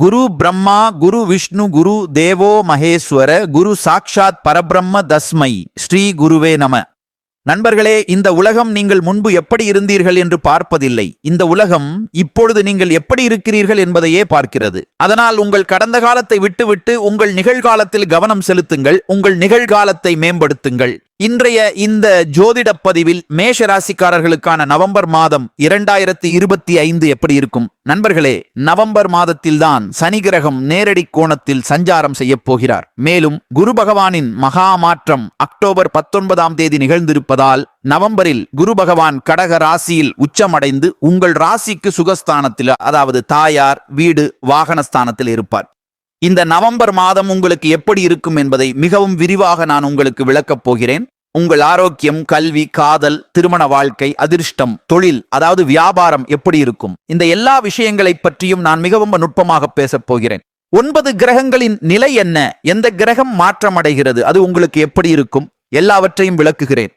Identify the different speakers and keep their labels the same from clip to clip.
Speaker 1: குரு பிரம்மா குரு விஷ்ணு குரு தேவோ மகேஸ்வர குரு சாக்ஷாத் பரபிரம்ம தஸ்மை ஸ்ரீ குருவே நம. நண்பர்களே இந்த உலகம் நீங்கள் முன்பு எப்படி இருந்தீர்கள் என்று பார்ப்பதில்லை. இந்த உலகம் இப்பொழுது நீங்கள் எப்படி இருக்கிறீர்கள் என்பதையே பார்க்கிறது. அதனால் உங்கள் கடந்த காலத்தை விட்டுவிட்டு உங்கள் நிகழ்காலத்தில் கவனம் செலுத்துங்கள் உங்கள் நிகழ்காலத்தை மேம்படுத்துங்கள். இன்றைய இந்த ஜோதிட பதிவில் மேஷ ராசிக்காரர்களுக்கான நவம்பர் மாதம் இரண்டாயிரத்தி இருபத்தி ஐந்து எப்படி இருக்கும்? நண்பர்களே நவம்பர் மாதத்தில்தான் சனி கிரகம் நேரடி கோணத்தில் சஞ்சாரம் செய்யப் போகிறார். மேலும் குரு பகவானின் மகா மாற்றம் அக்டோபர் பத்தொன்பதாம் தேதி நிகழ்ந்திருப்பதால் நவம்பரில் குரு பகவான் கடக ராசியில் உச்சமடைந்து உங்கள் ராசிக்கு சுகஸ்தானத்தில் அதாவது தாயார் வீடு வாகனஸ்தானத்தில் இருப்பார். இந்த நவம்பர் மாதம் உங்களுக்கு எப்படி இருக்கும் என்பதை மிகவும் விரிவாக நான் உங்களுக்கு விளக்கப் போகிறேன். உங்கள் ஆரோக்கியம் கல்வி காதல் திருமண வாழ்க்கை அதிர்ஷ்டம் தொழில் அதாவது வியாபாரம் எப்படி இருக்கும்? இந்த எல்லா விஷயங்களை பற்றியும் நான் மிகவும் நுட்பமாக பேசப் போகிறேன். ஒன்பது கிரகங்களின் நிலை என்ன? எந்த கிரகம் மாற்றமடைகிறது? அது உங்களுக்கு எப்படி இருக்கும்? எல்லாவற்றையும் விளக்குகிறேன்.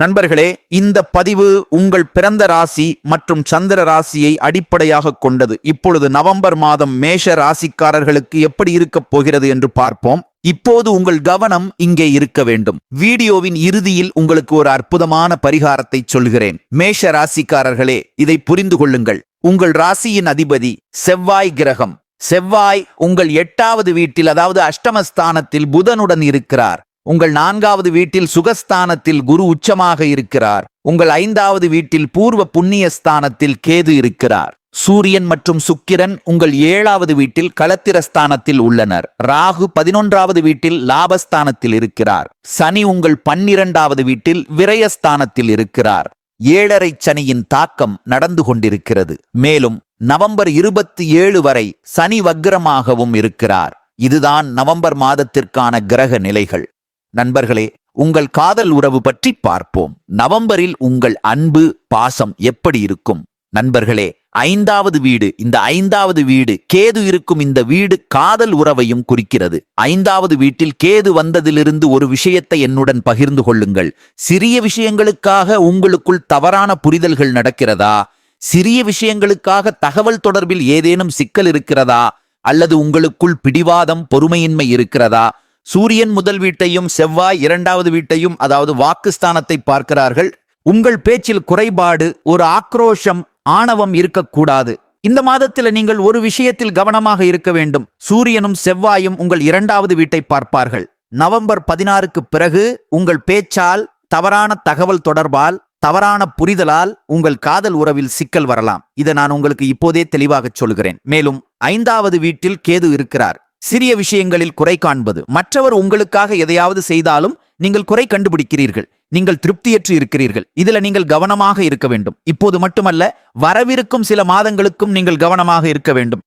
Speaker 1: நண்பர்களே இந்த பதிவு உங்கள் பிறந்த ராசி மற்றும் சந்திர ராசியை அடிப்படையாக கொண்டது. இப்பொழுது நவம்பர் மாதம் மேஷ ராசிக்காரர்களுக்கு எப்படி இருக்கப் போகிறது என்று பார்ப்போம். இப்போது உங்கள் கவனம் இங்கே இருக்க வேண்டும். வீடியோவின் இறுதியில் உங்களுக்கு ஒரு அற்புதமான பரிகாரத்தை சொல்கிறேன். மேஷ ராசிக்காரர்களே இதை புரிந்து கொள்ளுங்கள். உங்கள் ராசியின் அதிபதி செவ்வாய் கிரகம். செவ்வாய் உங்கள் எட்டாவது வீட்டில் அதாவது அஷ்டமஸ்தானத்தில் புதனுடன் இருக்கிறார். உங்கள் நான்காவது வீட்டில் சுகஸ்தானத்தில் குரு உச்சமாக இருக்கிறார். உங்கள் ஐந்தாவது வீட்டில் பூர்வ புண்ணிய ஸ்தானத்தில் கேது இருக்கிறார். சூரியன் மற்றும் சுக்கிரன் உங்கள் ஏழாவது வீட்டில் களத்திரஸ்தானத்தில் உள்ளனர். ராகு பதினொன்றாவது வீட்டில் லாபஸ்தானத்தில் இருக்கிறார். சனி உங்கள் பன்னிரண்டாவது வீட்டில் விரயஸ்தானத்தில் இருக்கிறார். ஏழரை சனியின் தாக்கம் நடந்து கொண்டிருக்கிறது. மேலும் நவம்பர் இருபத்தி ஏழு வரை சனி வக்ரமாகவும் இருக்கிறார். இதுதான் நவம்பர் மாதத்திற்கான கிரக நிலைகள். நண்பர்களே உங்கள் காதல் உறவு பற்றி பார்ப்போம். நவம்பரில் உங்கள் அன்பு பாசம் எப்படி இருக்கும்? நண்பர்களே ஐந்தாவது வீடு இந்த ஐந்தாவது வீடு கேது இருக்கும் இந்த வீடு காதல் உறவையும் குறிக்கிறது. ஐந்தாவது வீட்டில் கேது வந்ததிலிருந்து ஒரு விஷயத்தை என்னுடன் பகிர்ந்து கொள்ளுங்கள். சிறிய விஷயங்களுக்காக உங்களுக்குள் தவறான புரிதல்கள் நடக்கிறதா? சிறிய விஷயங்களுக்காக தகவல் தொடர்பில் ஏதேனும் சிக்கல் இருக்கிறதா? அல்லது உங்களுக்குள் பிடிவாதம் பொறுமையின்மை இருக்கிறதா? சூரியன் முதல் வீட்டையும் செவ்வாய் இரண்டாவது வீட்டையும் அதாவது வாக்குஸ்தானத்தை பார்க்கிறார்கள். உங்கள் பேச்சில் குறைபாடு ஒரு ஆக்ரோஷம் ஆணவம் இருக்கக்கூடாது. இந்த மாதத்தில் நீங்கள் ஒரு விஷயத்தில் கவனமாக இருக்க வேண்டும். சூரியனும் செவ்வாயும் உங்கள் இரண்டாவது வீட்டை பார்ப்பார்கள். நவம்பர் பதினாறுக்கு பிறகு உங்கள் பேச்சால் தவறான தகவல் தொடர்பால் தவறான புரிதலால் உங்கள் காதல் உறவில் சிக்கல் வரலாம். இதை நான் உங்களுக்கு இப்போதே தெளிவாக சொல்கிறேன். மேலும் ஐந்தாவது வீட்டில் கேது இருக்கிறார். சிறிய விஷயங்களில் குறை காண்பது. மற்றவர் உங்களுக்காக எதையாவது செய்தாலும் நீங்கள் குறை கண்டுபிடிக்கிறீர்கள். நீங்கள் திருப்தியற்று இருக்கிறீர்கள். இதுல நீங்கள் கவனமாக இருக்க வேண்டும். இப்போது மட்டுமல்ல வரவிருக்கும் சில மாதங்களுக்கும் நீங்கள் கவனமாக இருக்க வேண்டும்.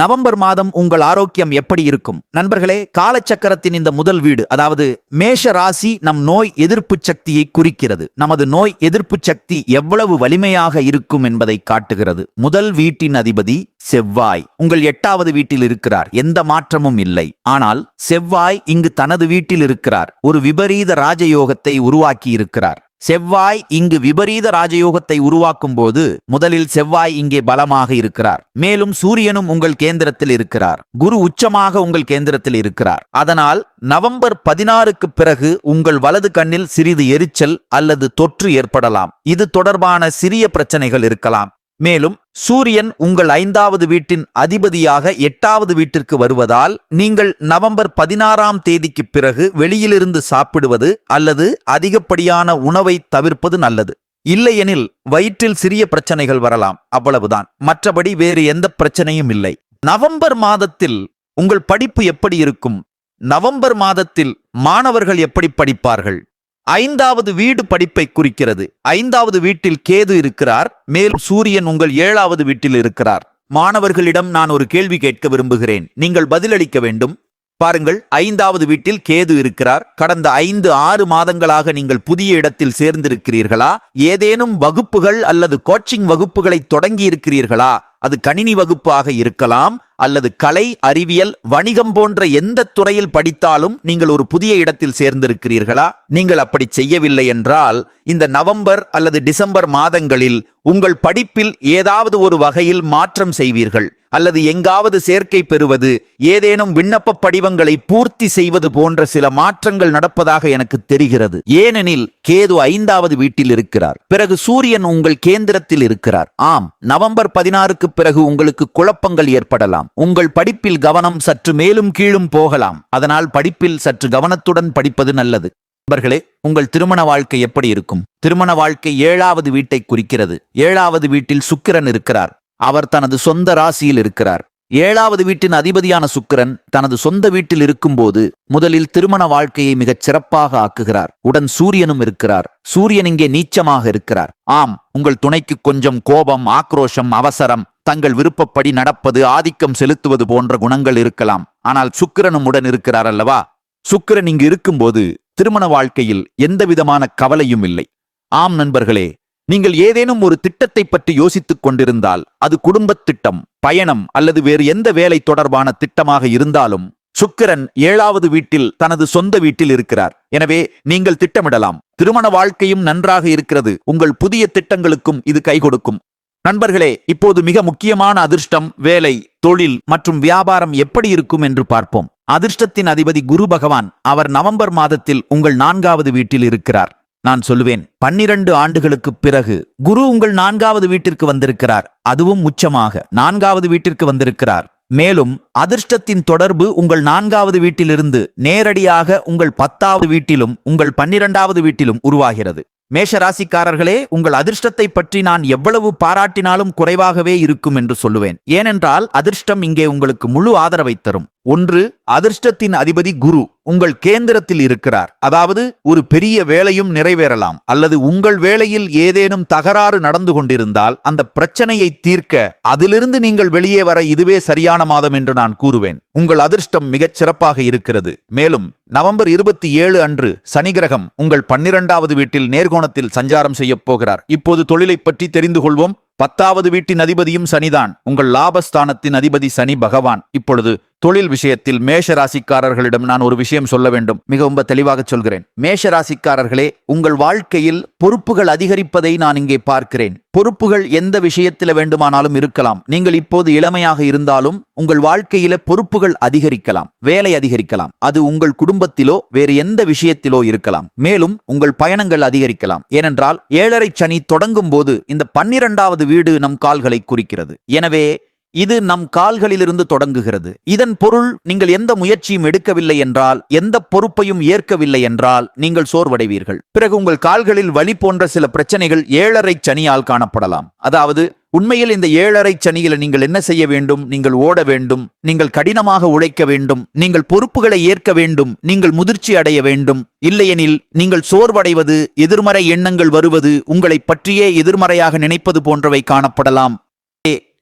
Speaker 1: நவம்பர் மாதம் உங்கள் ஆரோக்கியம் எப்படி இருக்கும்? நண்பர்களே காலச்சக்கரத்தின் இந்த முதல் வீடு அதாவது மேஷ ராசி நம் நோய் எதிர்ப்பு சக்தியை குறிக்கிறது. நமது நோய் எதிர்ப்பு சக்தி எவ்வளவு வலிமையாக இருக்கும் என்பதை காட்டுகிறது. முதல் வீட்டின் அதிபதி செவ்வாய். உங்கள் எட்டாவது வீட்டில் இருக்கிறார். எந்த மாற்றமும் இல்லை. ஆனால் செவ்வாய் இங்கு தனது வீட்டில் இருக்கிறார். ஒரு விபரீத ராஜயோகத்தை உருவாக்கி இருக்கிறார். செவ்வாய் இங்கு விபரீத ராஜயோகத்தை உருவாக்கும் போது முதலில் செவ்வாய் இங்கே பலமாக இருக்கிறார். மேலும் சூரியனும் உங்கள் கேந்திரத்தில் இருக்கிறார். குரு உச்சமாக உங்கள் கேந்திரத்தில் இருக்கிறார். அதனால் நவம்பர் பதினாறுக்கு பிறகு உங்கள் வலது கண்ணில் சிறிது எரிச்சல் அல்லது தொற்று ஏற்படலாம். இது தொடர்பான சிறிய பிரச்சனைகள் இருக்கலாம். மேலும் சூரியன் உங்கள் ஐந்தாவது வீட்டின் அதிபதியாக எட்டாவது வீட்டிற்கு வருவதால் நீங்கள் நவம்பர் பதினாறாம் தேதிக்கு பிறகு வெளியிலிருந்து சாப்பிடுவது அல்லது அதிகப்படியான உணவை தவிர்ப்பது நல்லது. இல்லையெனில் வயிற்றில் சிறிய பிரச்சனைகள் வரலாம். அவ்வளவுதான். மற்றபடி வேறு எந்த பிரச்சனையும் இல்லை. நவம்பர் மாதத்தில் உங்கள் படிப்பு எப்படி இருக்கும்? நவம்பர் மாதத்தில் மாணவர்கள் எப்படி படிப்பார்கள்? ஐந்தாவது வீடு படிப்பை குறிக்கிறது. ஐந்தாவது வீட்டில் கேது இருக்கிறார். மேலும் சூரியன் உங்கள் ஏழாவது வீட்டில் இருக்கிறார். மாணவர்களிடம் நான் ஒரு கேள்வி கேட்க விரும்புகிறேன். நீங்கள் பதிலளிக்க வேண்டும். பாருங்கள் ஐந்தாவது வீட்டில் கேது இருக்கிறார். கடந்த ஐந்து ஆறு மாதங்களாக நீங்கள் புதிய இடத்தில் சேர்ந்திருக்கிறீர்களா? ஏதேனும் வகுப்புகள் அல்லது கோச்சிங் வகுப்புகளை தொடங்கி இருக்கிறீர்களா அது கணினி வகுப்பாக இருக்கலாம் அல்லது கலை அறிவியல் வணிகம் போன்ற எந்த துறையில் படித்தாலும் நீங்கள் ஒரு புதிய இடத்தில் சேர்ந்திருக்கிறீர்களா? நீங்கள் அப்படி செய்யவில்லை என்றால் இந்த நவம்பர் அல்லது டிசம்பர் மாதங்களில் உங்கள் படிப்பில் ஏதாவது ஒரு வகையில் மாற்றம் செய்வீர்கள். அல்லது எங்காவது சேர்க்கை பெறுவது ஏதேனும் விண்ணப்ப படிவங்களை பூர்த்தி செய்வது போன்ற சில மாற்றங்கள் நடப்பதாக எனக்கு தெரிகிறது. ஏனெனில் கேது ஐந்தாவது வீட்டில் இருக்கிறார். பிறகு சூரியன் உங்கள் கேந்திரத்தில் இருக்கிறார். ஆம் நவம்பர் பதினாறுக்கு பிறகு உங்களுக்கு குழப்பங்கள் ஏற்படலாம். உங்கள் படிப்பில் கவனம் சற்று மேலும் கீழும் போகலாம். அதனால் படிப்பில் சற்று கவனத்துடன் படிப்பது நல்லது. நண்பர்களே உங்கள் திருமண வாழ்க்கை எப்படி இருக்கும்? திருமண வாழ்க்கை ஏழாவது வீட்டை குறிக்கிறது. ஏழாவது வீட்டில் சுக்கிரன் இருக்கிறார். அவர் தனது சொந்த ராசியில் இருக்கிறார். ஏழாவது வீட்டின் அதிபதியான சுக்கிரன் தனது சொந்த வீட்டில் இருக்கும்போது முதலில் திருமண வாழ்க்கையை மிகச் சிறப்பாக ஆக்குகிறார். உடன் சூரியனும் இருக்கிறார். சூரியன் இங்கே நீச்சமாக இருக்கிறார். ஆம் உங்கள் துணைக்கு கொஞ்சம் கோபம் ஆக்ரோஷம் அவசரம் தங்கள் விருப்பப்படி நடப்பது ஆதிக்கம் செலுத்துவது போன்ற குணங்கள் இருக்கலாம். ஆனால் சுக்கிரனும் உடன் இருக்கிறார் அல்லவா? சுக்கிரன் இங்கு இருக்கும்போது திருமண வாழ்க்கையில் எந்தவிதமான கவலையும் இல்லை. ஆம் நண்பர்களே நீங்கள் ஏதேனும் ஒரு திட்டத்தை பற்றி யோசித்துக் கொண்டிருந்தால் அது குடும்பத் திட்டம் பயணம் அல்லது வேறு எந்த வேலை தொடர்பான திட்டமாக இருந்தாலும் சுக்கிரன் ஏழாவது வீட்டில் தனது சொந்த வீட்டில் இருக்கிறார். எனவே நீங்கள் திட்டமிடலாம். திருமண வாழ்க்கையும் நன்றாக இருக்கிறது. உங்கள் புதிய திட்டங்களுக்கும் இது கை கொடுக்கும். நண்பர்களே இப்போது மிக முக்கியமான அதிர்ஷ்டம் வேலை தொழில் மற்றும் வியாபாரம் எப்படி இருக்கும் என்று பார்ப்போம். அதிர்ஷ்டத்தின் அதிபதி குரு பகவான் அவர் நவம்பர் மாதத்தில் உங்கள் நான்காவது வீட்டில் இருக்கிறார். நான் சொல்லுவேன் பன்னிரண்டு ஆண்டுகளுக்கு பிறகு குரு உங்கள் நான்காவது வீட்டிற்கு வந்திருக்கிறார். அதுவும் உச்சமாக நான்காவது வீட்டிற்கு வந்திருக்கிறார். மேலும் அதிர்ஷ்டத்தின் தொடர்பு உங்கள் நான்காவது வீட்டிலிருந்து நேரடியாக உங்கள் பத்தாவது வீட்டிலும் உங்கள் பன்னிரண்டாவது வீட்டிலும் உருவாகிறது. மேஷ ராசிக்காரர்களே உங்கள் அதிர்ஷ்டத்தை பற்றி நான் எவ்வளவு பாராட்டினாலும் குறைவாகவே இருக்கும் என்று சொல்லுவேன். ஏனென்றால் அதிர்ஷ்டம் இங்கே உங்களுக்கு முழு ஆதரவை தரும். ஒன்று அதிர்ஷ்டத்தின் அதிபதி குரு. உங்கள் கேந்திரத்தில் இருக்கிறார். அதாவது ஒரு பெரிய வேலையும் நிறைவேறலாம். அல்லது உங்கள் வேலையில் ஏதேனும் தகராறு நடந்து கொண்டிருந்தால் அந்த பிரச்சனையை தீர்க்க அதிலிருந்து நீங்கள் வெளியே வர இதுவே சரியான மாதம் என்று நான் கூறுவேன். உங்கள் அதிர்ஷ்டம் மிகச் சிறப்பாக இருக்கிறது. மேலும் நவம்பர் இருபத்தி ஏழு அன்று சனி கிரகம் உங்கள் பன்னிரண்டாவது வீட்டில் நேர்கோணத்தில் சஞ்சாரம் செய்யப் போகிறார். இப்போது தொழிலை பற்றி தெரிந்து கொள்வோம். பத்தாவது வீட்டின் அதிபதியும் சனிதான். உங்கள் லாபஸ்தானத்தின் அதிபதி சனி பகவான். இப்பொழுது தொழில் விஷயத்தில் மேஷ ராசிக்காரர்களிடம் நான் ஒரு விஷயம் சொல்ல வேண்டும். மிகவும் தெளிவாக சொல்கிறேன். மேஷ ராசிக்காரர்களே உங்கள் வாழ்க்கையில் பொறுப்புகள் அதிகரிப்பதை நான் இங்கே பார்க்கிறேன். பொறுப்புகள் எந்த விஷயத்தில் வேண்டுமானாலும் இருக்கலாம். நீங்கள் இப்போது இளமையாக இருந்தாலும் உங்கள் வாழ்க்கையில பொறுப்புகள் அதிகரிக்கலாம். வேலை அதிகரிக்கலாம். அது உங்கள் குடும்பத்திலோ வேறு எந்த விஷயத்திலோ இருக்கலாம். மேலும் உங்கள் பயணங்கள் அதிகரிக்கலாம். ஏனென்றால் ஏழரை சனி தொடங்கும் போது இந்த பன்னிரண்டாவது வீடு நம் கால்களை குறிக்கிறது. எனவே இது நம் கால்களிலிருந்து தொடங்குகிறது. இதன் பொருள் நீங்கள் எந்த முயற்சியும் எடுக்கவில்லை என்றால் எந்த பொறுப்பையும் ஏற்கவில்லை என்றால் நீங்கள் சோர்வடைவீர்கள். பிறகு உங்கள் கால்களில் வலி போன்ற சில பிரச்சனைகள் ஏழரை சனியால் காணப்படலாம். அதாவது உண்மையில் இந்த ஏழரை சனியில நீங்கள் என்ன செய்ய வேண்டும்? நீங்கள் ஓட வேண்டும் நீங்கள் கடினமாக உழைக்க வேண்டும் நீங்கள் பொறுப்புகளை ஏற்க வேண்டும் நீங்கள் முதிர்ச்சி அடைய வேண்டும். இல்லையெனில் நீங்கள் சோர்வடைவது எதிர்மறை எண்ணங்கள் வருவது உங்களை பற்றியே எதிர்மறையாக நினைப்பது போன்றவை காணப்படலாம்.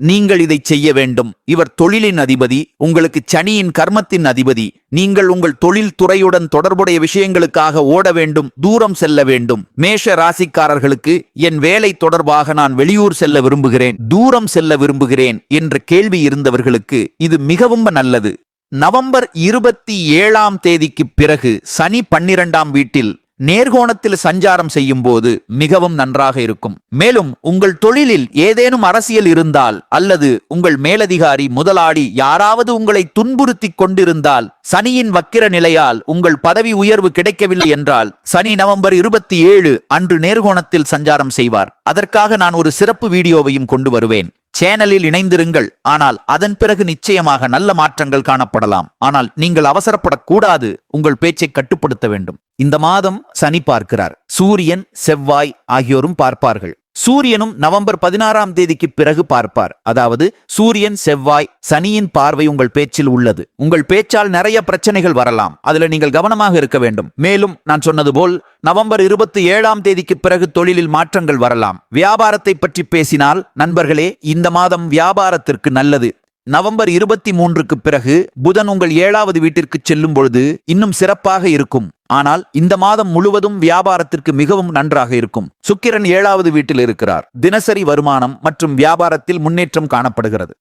Speaker 1: நீங்கள் இதை செய்ய வேண்டும். இவர் தொழிலின் அதிபதி உங்களுக்கு சனியின் கர்மத்தின் அதிபதி. நீங்கள் உங்கள் தொழில் துறையுடன் தொடர்புடைய விஷயங்களுக்காக ஓட வேண்டும் தூரம் செல்ல வேண்டும். மேஷ ராசிக்காரர்களுக்கு என் வேலை தொடர்பாக நான் வெளியூர் செல்ல விரும்புகிறேன் தூரம் செல்ல விரும்புகிறேன் என்ற கேள்வி இருந்தவர்களுக்கு இது மிகவும் நல்லது. நவம்பர் இருபத்தி ஏழாம் தேதிக்கு பிறகு சனி பன்னிரண்டாம் வீட்டில் நேர்கோணத்தில் சஞ்சாரம் செய்யும் போது மிகவும் நன்றாக இருக்கும். மேலும் உங்கள் தொழிலில் ஏதேனும் அரசியல் இருந்தால் அல்லது உங்கள் மேலதிகாரி முதலாளி யாராவது உங்களை துன்புறுத்திக் கொண்டிருந்தால் சனியின் வக்கிர நிலையால் உங்கள் பதவி உயர்வு கிடைக்கவில்லை என்றால் சனி நவம்பர் இருபத்தி ஏழு அன்று நேர்கோணத்தில் சஞ்சாரம் செய்வார். அதற்காக நான் ஒரு சிறப்பு வீடியோவையும் கொண்டு வருவேன். சேனலில் இணைந்திருங்கள். ஆனால் அதன் பிறகு நிச்சயமாக நல்ல மாற்றங்கள் காணப்படலாம். ஆனால் நீங்கள் அவசரப்படக்கூடாது. உங்கள் பேச்சை கட்டுப்படுத்த வேண்டும். இந்த மாதம் சனி பார்க்கிறார். சூரியன் செவ்வாய் ஆகியோரும் பார்ப்பார்கள். சூரியனும் நவம்பர் பதினாறாம் தேதிக்கு பிறகு பார்ப்பார். அதாவது சூரியன் செவ்வாய் சனியின் பார்வை உங்கள் பேச்சில் உள்ளது. உங்கள் பேச்சால் நிறைய பிரச்சனைகள் வரலாம். அதுல நீங்கள் கவனமாக இருக்க வேண்டும். மேலும் நான் சொன்னது போல் நவம்பர் இருபத்தி ஏழாம் தேதிக்கு பிறகு தொழிலில் மாற்றங்கள் வரலாம். வியாபாரத்தை பற்றி பேசினால் நண்பர்களே இந்த மாதம் வியாபாரத்திற்கு நல்லது. நவம்பர் இருபத்தி மூன்றுக்கு பிறகு புதன் உங்கள் ஏழாவது வீட்டிற்கு செல்லும் பொழுது இன்னும் சிறப்பாக இருக்கும். ஆனால் இந்த மாதம் முழுவதும் வியாபாரத்திற்கு மிகவும் நன்றாக இருக்கும். சுக்கிரன் ஏழாவது வீட்டில் இருக்கிறார். தினசரி வருமானம் மற்றும் வியாபாரத்தில் முன்னேற்றம் காணப்படுகிறது.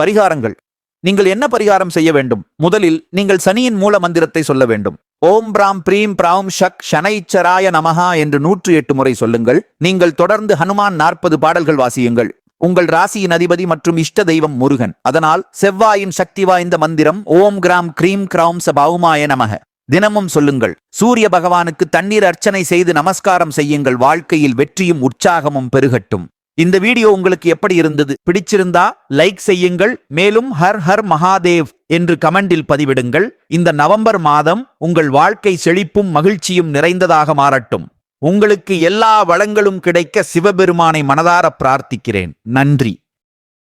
Speaker 1: பரிகாரங்கள். நீங்கள் என்ன பரிகாரம் செய்ய வேண்டும்? முதலில் நீங்கள் சனியின் மூல மந்திரத்தை சொல்ல வேண்டும். ஓம் பிராம் பிரீம் பிராம் ஷக் ஷனைச்சராய நமஹா என்று நூற்று எட்டு முறை சொல்லுங்கள். நீங்கள் தொடர்ந்து ஹனுமான் நாற்பது பாடல்கள் வாசியுங்கள். உங்கள் ராசியின் அதிபதி மற்றும் இஷ்ட தெய்வம் முருகன். அதனால் செவ்வாயின் சக்தி வாய்ந்த மந்திரம் ஓம் கிராம் கிரீம் கிரௌம் சபௌமாய நமக. தினமும் சொல்லுங்கள் சூரிய பகவானுக்கு தண்ணீர் அர்ச்சனை செய்து நமஸ்காரம் செய்யுங்கள் வாழ்க்கையில் வெற்றியும் உற்சாகமும் பெருகட்டும். இந்த வீடியோ உங்களுக்கு எப்படி இருந்தது? பிடிச்சிருந்தா லைக் செய்யுங்கள் மேலும் ஹர் ஹர் மகாதேவ் என்று கமெண்டில் பதிவிடுங்கள். இந்த நவம்பர் மாதம் உங்கள் வாழ்க்கை செழிப்பும் மகிழ்ச்சியும் நிறைந்ததாக மாறட்டும். உங்களுக்கு எல்லா வளங்களும் கிடைக்க சிவபெருமானை மனதார பிரார்த்திக்கிறேன். நன்றி.